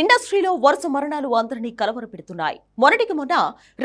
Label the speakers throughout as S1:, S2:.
S1: ఇండస్ట్రీలో వరుస మరణాలు అందరినీ కలవరపెడుతున్నాయి. మొన్నటికి మొన్న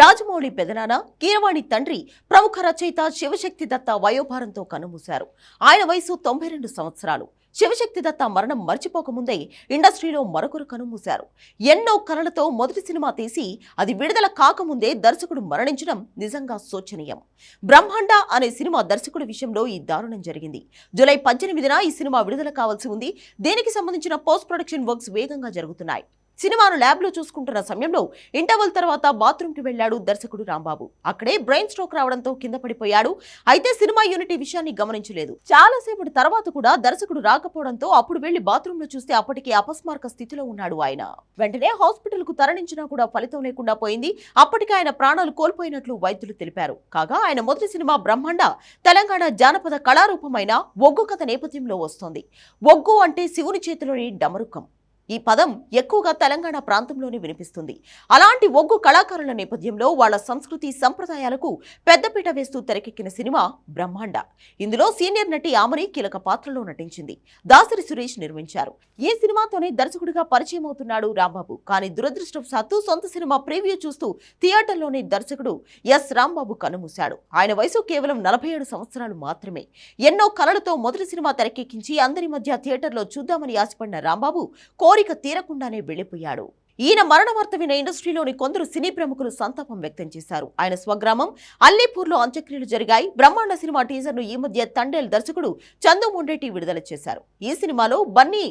S1: రాజమౌళి పెదనాన్న కీరవాణి తండ్రి ప్రముఖ రచయిత శివశక్తి దత్త వయోభారంతో కన్నుమూశారు. ఆయన వయసు తొంభై రెండు సంవత్సరాలు. శివశక్తి దత్త మరణం మర్చిపోకముందే ఇండస్ట్రీలో మరొకరు కనుమూశారు. ఎన్నో కలలతో మొదటి సినిమా తీసి అది విడుదల కాకముందే దర్శకుడు మరణించడం నిజంగా శోచనీయం. బ్రహ్మాండ అనే సినిమా దర్శకుడి విషయంలో ఈ దారుణం జరిగింది. జూలై పద్దెనిమిదిన ఈ సినిమా విడుదల కావాల్సి ఉంది. దీనికి సంబంధించిన పోస్ట్ ప్రొడక్షన్ వర్క్స్ వేగంగా జరుగుతున్నాయి. సినిమాను ల్యాబ్లో చూసుకుంటున్న సమయంలో ఇంటర్వల్ తర్వాత బాత్రూమ్కి వెళ్ళాడు దర్శకుడు రాంబాబు. అక్కడే బ్రెయిన్ స్ట్రోక్ రావడంతో కింద పడిపోయాడు. అయితే సినిమా యూనిట్ విషయాన్ని గమనించలేదు. చాలాసేపటి తర్వాత కూడా దర్శకుడు రాకపోవడంతో అప్పుడు వెళ్ళి బాత్రూమ్లో చూస్తే అప్పటికే అపస్మారక స్థితిలో ఉన్నాడు ఆయన. వెంటనే హాస్పిటల్కు తరలించినా కూడా ఫలితం లేకుండా పోయింది. అప్పటికే ఆయన ప్రాణాలు కోల్పోయినట్లు వైద్యులు తెలిపారు. కాగా ఆయన మొదటి సినిమా బ్రహ్మాండ తెలంగాణ జానపద కళారూపమైన ఒగ్గు కథ నేపథ్యంలో వస్తోంది. ఒగ్గు అంటే శివుని చేతిలోని డమరుకం. ఈ పదం ఎక్కువగా తెలంగాణ ప్రాంతంలోనే వినిపిస్తుంది. అలాంటి ఒగ్గు కళాకారుల నేపథ్యంలో వాళ్ళ సంస్కృతి సంప్రదాయాలకు పెద్దపీట వేస్తూ తెరకెక్కిన సినిమా బ్రహ్మాండ. ఇందులో సీనియర్ నటి ఆమని కీలక పాత్రలో నటించింది. దాసరి సురేష్ నిర్మించారు. ఈ సినిమాతోనే దర్శకుడిగా పరిచయం అవుతున్నాడు రాంబాబు. కానీ దురదృష్టవశాత్తు సొంత సినిమా ప్రీవ్యూ చూస్తూ థియేటర్లోని దర్శకుడు ఎస్ రాంబాబు కన్నుమూశాడు ఆయన వయసు కేవలం నలభై ఏడు సంవత్సరాలు మాత్రమే. ఎన్నో కలలతో మొదటి సినిమా తెరకెక్కించి అందరి మధ్య థియేటర్లో చూద్దామని ఆశపడిన రాంబాబు కోరి కోరిక తీరకుండానే వెళ్ళిపోయాడు ఈయన మరణవార్త విన ఇండస్ట్రీలోని కొందరు సినీ ప్రముఖులు సంతాపం వ్యక్తం చేశారు. ఆయన స్వగ్రామం అల్లీపూర్లో అంత్యక్రియలు జరిగాయి. బ్రహ్మాండ సినిమా టీజర్ను ఈ మధ్య తండేల్ దర్శకుడు చందు మొండేటి విడుదల చేశారు. ఈ సినిమాలో బన్నీ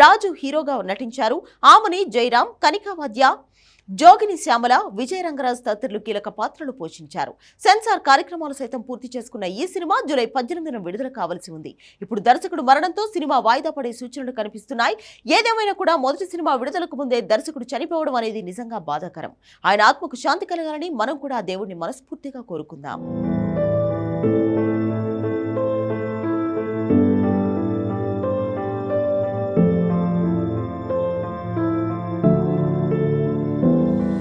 S1: రాజు హీరోగా నటించారు. ఆమని జయరాం కనికావాద్య జోగిని శ్యామల విజయ రంగరాజు తదితరులు కీలక పాత్రలు పోషించారు. సెన్సార్ కార్యక్రమాలు సైతం పూర్తి చేసుకున్న ఈ సినిమా జూలై పద్దెనిమిదిన విడుదల కావాల్సి ఉంది. ఇప్పుడు దర్శకుడు మరణంతో సినిమా వాయిదా పడే సూచనలు కనిపిస్తున్నాయి. ఏదేమైనా కూడా మొదటి సినిమా విడుదలకు ముందే దర్శకుడు చనిపోవడం అనేది నిజంగా బాధాకరం. ఆయన ఆత్మకు శాంతి కలగాలని మనం కూడా దేవుడిని మనస్ఫూర్తిగా కోరుకుందాం.